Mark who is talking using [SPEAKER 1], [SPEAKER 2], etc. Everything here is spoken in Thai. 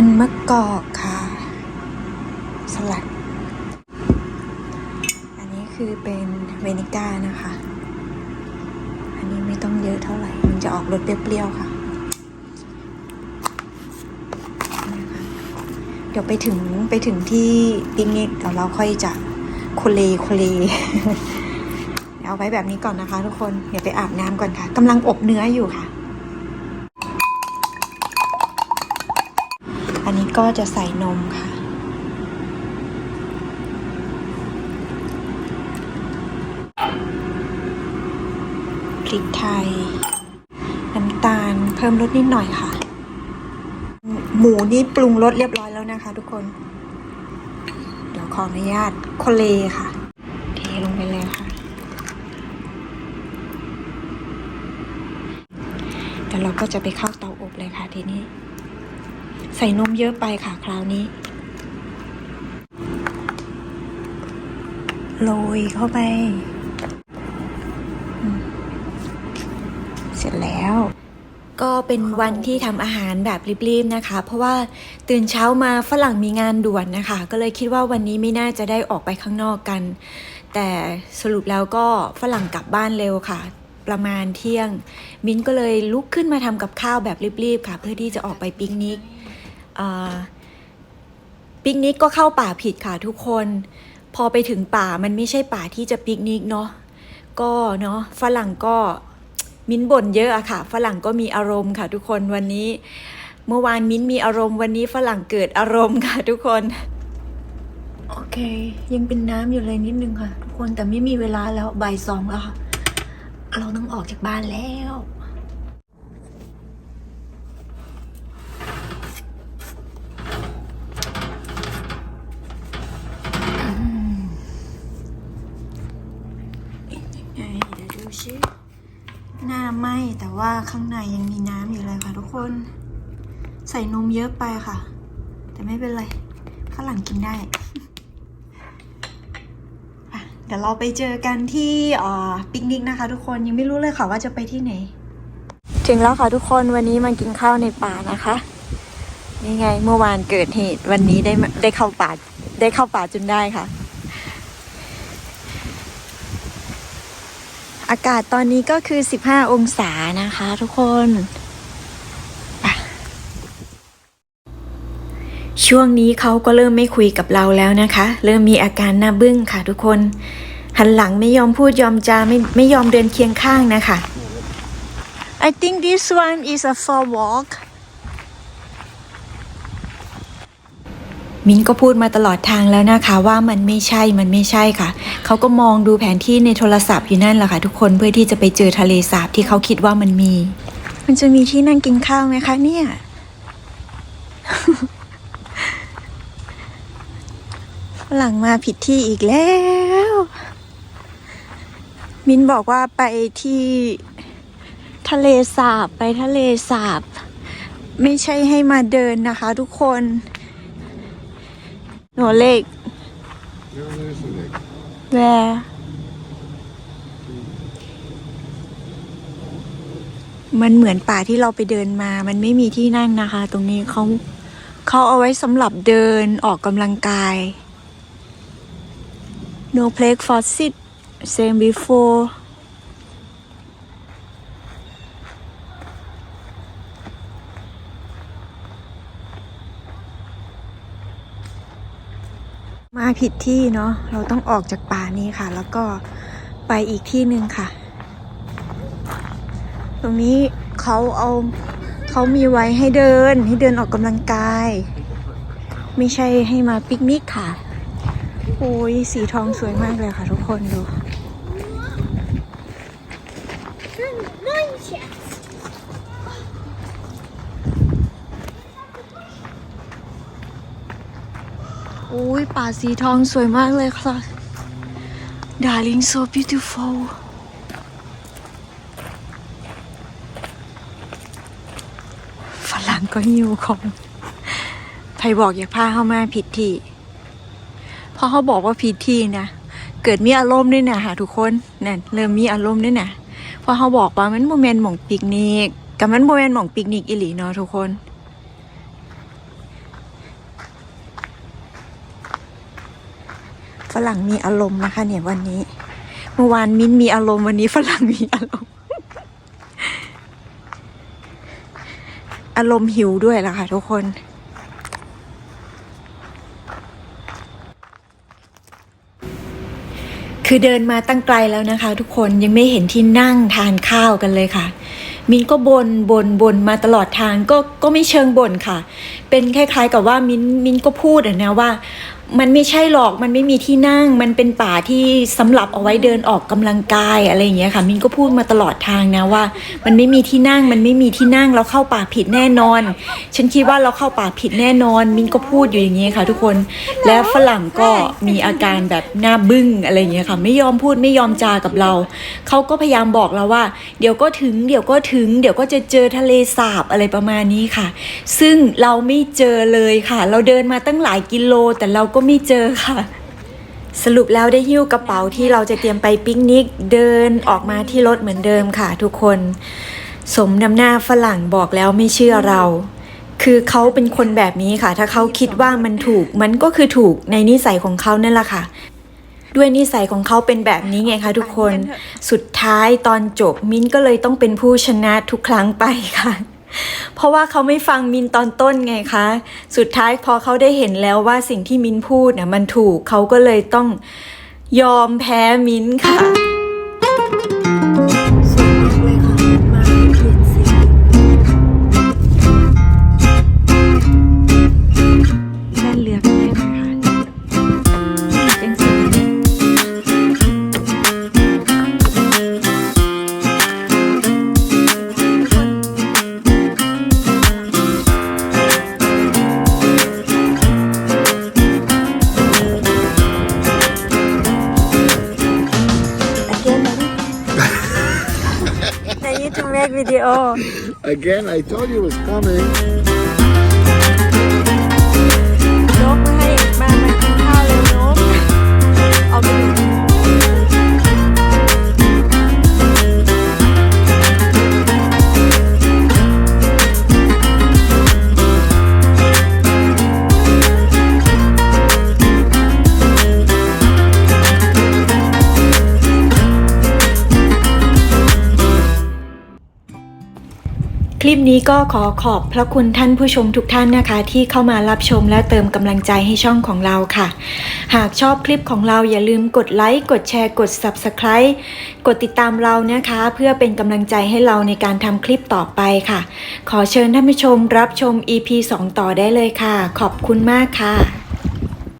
[SPEAKER 1] มันมะกอกค่ะ สลัด อันนี้คือเป็นเวนิก้านะคะ อันนี้ไม่ต้องเยอะเท่าไหร่ มันจะออกรสเปรี้ยวๆค่ะนะคะเดี๋ยวไปถึงไปถึงที่ปิกนิกเดี๋ยวเราค่อยจะโคเลโคเลเอาไว้แบบนี้ก่อนนะคะทุกคน เดี๋ยวไปอาบน้ำก่อนค่ะกำลังอบเนื้ออยู่ค่ะ อันนี้ก็จะใส่นมค่ะ พริกไทย น้ำตาลเพิ่มรสนิดหน่อยค่ะ หมูนี่ปรุงรสเรียบร้อยแล้วนะคะทุกคน เดี๋ยวขออนุญาตโคเลค่ะ เทลงไปเลยค่ะ เดี๋ยวเราก็จะไปเข้าเตาอบเลยค่ะทีนี้ ใส่นมเยอะไปค่ะคราวนี้ โรยเข้าไป เสร็จแล้วก็เป็นวันที่ทำอาหารแบบรีบๆนะคะ เพราะว่าตื่นเช้ามาฝรั่งมีงานด่วนนะคะ ก็เลยคิดว่าวันนี้ไม่น่าจะได้ออกไปข้างนอกกัน แต่สรุปแล้วก็ฝรั่งกลับบ้านเร็วค่ะ ประมาณเที่ยง มิ้นก็เลยลุกขึ้นมาทำกับข้าวแบบรีบๆค่ะ เพื่อที่จะออกไปปิกนิก ปิกนิกก็เข้าป่าผิดค่ะทุกคน พอไปถึงป่ามันไม่ใช่ป่าที่จะปิกนิกเนาะก็เนาะฝรั่งก็มิ้นบ่นเยอะอะค่ะ ฝรั่งก็มีอารมณ์ค่ะ ทุกคนวันนี้เมื่อวานมิ้นมีอารมณ์วันนี้ฝรั่งเกิดอารมณ์ค่ะ ทุกคน โอเค ยังเป็นน้ำอยู่เลยนิดนึงค่ะ ทุกคนแต่ไม่มีเวลาแล้วบ่ายสองแล้วค่ะ เราต้องออกจากบ้านแล้ว ไงเดี๋ยวดูชิหน้าไหมแต่ ว่าข้างในยังมีน้ำอยู่เลยค่ะทุกคน ใส่นมเยอะไปค่ะ แต่ไม่เป็นไรฝรั่งกินได้ เดี๋ยวเราไปเจอกันที่ปิกนิกนะคะ ทุกคนยังไม่รู้เลยค่ะว่าจะไปที่ไหน ถึงแล้วค่ะทุกคนวันนี้มากินข้าวในป่านะคะนี่ไงเมื่อวานเกิดเหตุวันนี้ได้ได้เข้าป่าได้เข้าป่าจนได้ค่ะ อากาศตอนนี้ก็คือ 15 องศานะคะทุกคน ช่วงนี้เขาก็เริ่มไม่คุยกับเราแล้วนะคะ เริ่มมีอาการหน้าบึ้งค่ะทุกคน หันหลังไม่ยอมพูดยอมจาไม่ไม่ยอมเดินเคียงข้างนะคะ I think this one is a for walk มินก็พูดมาตลอดทางแล้วนะคะ ว่ามันไม่ใช่มันไม่ใช่ค่ะ เขาก็มองดูแผนที่ในโทรศัพท์อยู่นั่นแหละค่ะ ทุกคนเพื่อที่จะไปเจอทะเลสาบที่เขาคิดว่ามันมี มันจะมีที่นั่งกินข้าวไหมคะเนี่ยฝรั่งมาผิดที่อีกแล้ว มินบอกว่าไปที่ทะเลสาบไปทะเลสาบ ไม่ใช่ให้มาเดินนะคะ ทุกคน หนูเล็ก
[SPEAKER 2] Ja, daar is een lek.
[SPEAKER 1] แวมันเหมือนป่าที่เราไปเดินมา มันไม่มีที่นั่งนะคะ ตรงนี้เขาเขาเอาไว้สำหรับเดินออกกำลังกาย no place for sit same before มาผิดที่เนาะเราต้องออกจากป่านี้ค่ะ แล้วก็ไปอีกที่หนึ่งค่ะ ตรงนี้เขาเอาเขามีไว้ให้เดินให้เดินออกกำลังกาย ไม่ใช่ให้มาปิกนิกค่ะโอ้ยสีทองสวยมากเลยค่ะทุกคนดู อุ้ยป่าสีทองสวยมากเลยค่ะ Darling so beautiful ฝรั่งก็หิวของใครบอกอยากพาเข้ามาผิดที่พอเขาบอกว่าผิดที่นะเกิดมีอารมณ์ด้วยนะค่ะทุกคนนั่นเริ่มมีอารมณ์ด้วยนะเพอเขาบอกว่ามันโมเมนต์หม่องปิกนิกกับมันโมเมนต์หม่องปิกนิกอิหลีเนาะทุกคน ฝรั่งมีอารมณ์นะคะ เนี่ยวันนี้ เมื่อวานมิ้นมีอารมณ์วันนี้ฝรั่งมีอารมณ์ อารมณ์หิวด้วยล่ะค่ะทุกคนคือเดินมาตั้งไกลแล้วนะคะ ทุกคนยังไม่เห็นที่นั่งทานข้าวกันเลยค่ะ มินก็บนบนบนมาตลอดทางก็ก็ไม่เชิงบ่นค่ะ เป็นคล้ายๆกับว่ามินมินก็พูดอะนะว่า มันไม่ใช่หรอกมันไม่มีที่นั่ง มันเป็นป่าที่สำหรับเอาไว้เดินออกกำลังกายอะไรอย่างเงี้ยค่ะ มินก็พูดมาตลอดทางนะว่า มันไม่มีที่นั่ง มันไม่มีที่นั่งเราเข้าป่าผิดแน่นอน ฉันคิดว่าเราเข้าป่าผิดแน่นอน มินก็พูดอยู่อย่างเงี้ยค่ะ ทุกคนและฝรั่งก็มีอาการแบบหน้าบึ้งอะไรอย่างเงี้ยค่ะ ไม่ยอมพูดไม่ยอมจากับเราเขาก็พยายามบอกเราว่า เดี๋ยวก็ถึง เดี๋ยวก็ถึง เดี๋ยวก็จะเจอทะเลสาบอะไรประมาณนี้ค่ะ ซึ่งเราไม่เจอเลยค่ะ เราเดินมาตั้งหลายกิโลแต่เราก็ไม่เจอค่ะ สรุปแล้วได้หิ้วกระเป๋าที่เราจะเตรียมไปปิกนิกเดินออกมาที่รถเหมือนเดิมค่ะทุกคน สมนำหน้าฝรั่งบอกแล้วไม่เชื่อเราคือเขาเป็นคนแบบนี้ค่ะ ถ้าเขาคิดว่ามันถูก มันก็คือถูกในนิสัยของเขานั่นแหละค่ะ ด้วยนิสัยของเขาเป็นแบบนี้ไงคะทุกคน สุดท้ายตอนจบมิ้นก็เลยต้องเป็นผู้ชนะทุกครั้งไปค่ะ เพราะว่าเขาไม่ฟังมินตอนต้นไงคะ สุดท้ายพอเขาได้เห็นแล้วว่าสิ่งที่มินพูดเนี่ยมันถูกเขาก็เลยต้องยอมแพ้มินค่ะ Make video.
[SPEAKER 2] Again, I told you it was coming.
[SPEAKER 1] ลิปนี้ก็ขอขอบพระคุณท่านผู้ชมทุกท่านนะคะ ที่เข้ามารับชมและเติมกำลังใจให้ช่องของเราค่ะ หากชอบคลิปของเราอย่าลืมกดไลค์กดแชร์กด Subscribe กดติดตามเรานะคะ เพื่อเป็นกำลังใจให้เราในการทำคลิปต่อไปค่ะ ขอเชิญท่านผู้ชมรับชม EP 2 ต่อได้เลยค่ะ ขอบคุณมากค่ะ